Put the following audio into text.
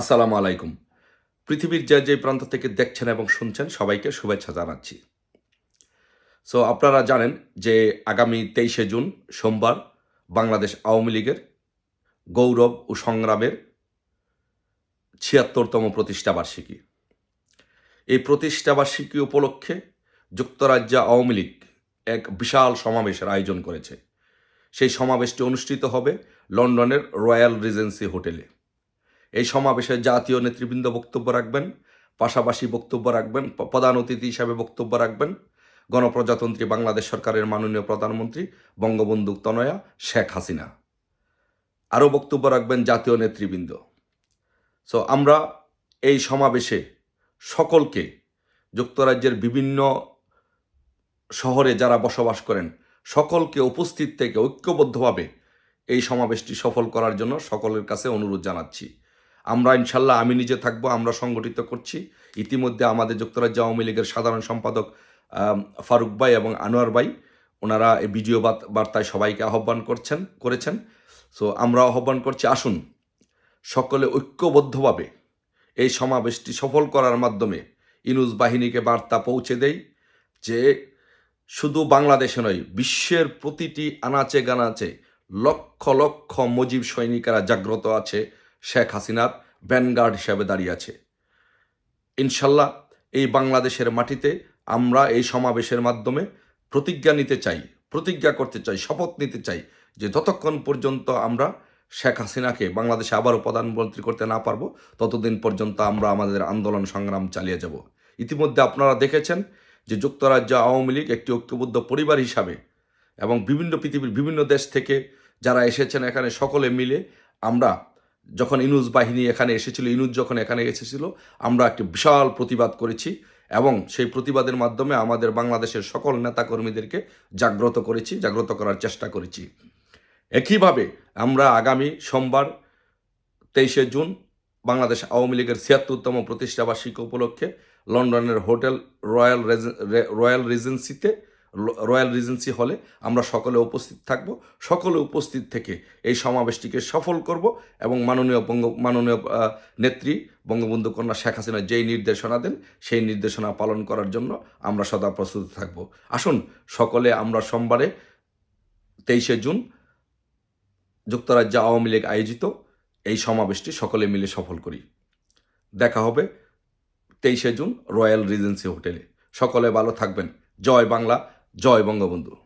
আসসালামু আলাইকুম। পৃথিবীর যে যে প্রান্ত থেকে দেখছেন এবং শুনছেন, সবাইকে শুভেচ্ছা জানাচ্ছি। সো আপনারা জানেন যে আগামী তেইশে জুন, সোমবার, বাংলাদেশ আওয়ামী লীগের গৌরব ও সংগ্রামের ছিয়াত্তরতম প্রতিষ্ঠাবার্ষিকী এই প্রতিষ্ঠাবার্ষিকী উপলক্ষে যুক্তরাজ্য আওয়ামী লীগ এক বিশাল সমাবেশের আয়োজন করেছে। সেই সমাবেশটি অনুষ্ঠিত হবে লন্ডনের রয়্যাল রিজেন্সি হোটেলে। এই সমাবেশে জাতীয় নেতৃবৃন্দ বক্তব্য রাখবেন, পাশাপাশি বক্তব্য রাখবেন প্রধান অতিথি হিসাবে বক্তব্য রাখবেন গণপ্রজাতন্ত্রী বাংলাদেশ সরকারের মাননীয় প্রধানমন্ত্রী বঙ্গবন্ধু তনয়া শেখ হাসিনা। আরও বক্তব্য রাখবেন জাতীয় নেতৃবৃন্দ। সো আমরা এই সমাবেশে সকলকে, যুক্তরাজ্যের বিভিন্ন শহরে যারা বসবাস করেন, সকলকে উপস্থিত থেকে ঐক্যবদ্ধভাবে এই সমাবেশটি সফল করার জন্য সকলের কাছে অনুরোধ জানাচ্ছি। আমরা ইনশাল্লাহ আমি নিজে থাকব, আমরা সংগঠিত করছি। ইতিমধ্যে আমাদের যুক্তরাজ্য আওয়ামী লীগের সাধারণ সম্পাদক ফারুক ভাই এবং আনোয়ার ভাই, ওনারা এই ভিডিও বার্তায় সবাইকে আহ্বান করছেন, করেছেন। সো আমরা আহ্বান করছি, আসুন, সকলে ঐক্যবদ্ধভাবে এই সমাবেশটি সফল করার মাধ্যমে ইনুজ বাহিনীকে বার্তা পৌঁছে দেই যে শুধু বাংলাদেশে নয়, বিশ্বের প্রতিটি আনাচে গানাচে লক্ষ লক্ষ মুজিব সৈনিকেরা জাগ্রত আছে। শেখ হাসিনার ভ্যানগার্ড হিসাবে দাঁড়িয়ে আছে। ইনশাল্লাহ এই বাংলাদেশের মাটিতে আমরা এই সমাবেশের মাধ্যমে প্রতিজ্ঞা নিতে চাই, প্রতিজ্ঞা করতে চাই, শপথ নিতে চাই যে যতক্ষণ পর্যন্ত আমরা শেখ হাসিনাকে বাংলাদেশে আবারও প্রধানমন্ত্রী করতে না পারব, ততদিন পর্যন্ত আমরা আমাদের আন্দোলন সংগ্রাম চালিয়ে যাব। ইতিমধ্যে আপনারা দেখেছেন যে যুক্তরাজ্য আওয়ামী লীগ একটি ঐক্যবদ্ধ পরিবার হিসাবে এবং বিভিন্ন পৃথিবীর বিভিন্ন দেশ থেকে যারা এসেছেন এখানে সকলে মিলে আমরা যখন ইনুজ বাহিনী এখানে এসেছিল ইনুজ যখন এখানে এসেছিল, আমরা একটি বিশাল প্রতিবাদ করেছি এবং সেই প্রতিবাদের মাধ্যমে আমাদের বাংলাদেশের সকল নেতাকর্মীদেরকে জাগ্রত করেছি, জাগ্রত করার চেষ্টা করেছি। একইভাবে আমরা আগামী সোমবার তেইশে জুন বাংলাদেশ আওয়ামী লীগের ছিয়াত্তরতম প্রতিষ্ঠাবার্ষিকী উপলক্ষে লন্ডনের হোটেল রয়্যাল রয়্যাল রিজেন্সিতে রয়্যাল রিজেন্সি হলে আমরা সকলে উপস্থিত থাকব। সকলে উপস্থিত থেকে এই সমাবেশটিকে সফল করব এবং মাননীয় বঙ্গ, মাননীয় নেত্রী বঙ্গবন্ধু কন্যা শেখ হাসিনা যেই নির্দেশনা দেন, সেই নির্দেশনা পালন করার জন্য আমরা সদা প্রস্তুত থাকব। আসুন, সকলে আমরা সোমবারে তেইশে জুন যুক্তরাজ্য আওয়ামী লীগ আয়োজিত এই সমাবেশটি সকলে মিলে সফল করি। দেখা হবে তেইশে জুন রয়্যাল রিজেন্সি হোটেলে। সকলে ভালো থাকবেন। জয় বাংলা। জয় বঙ্গবন্ধু।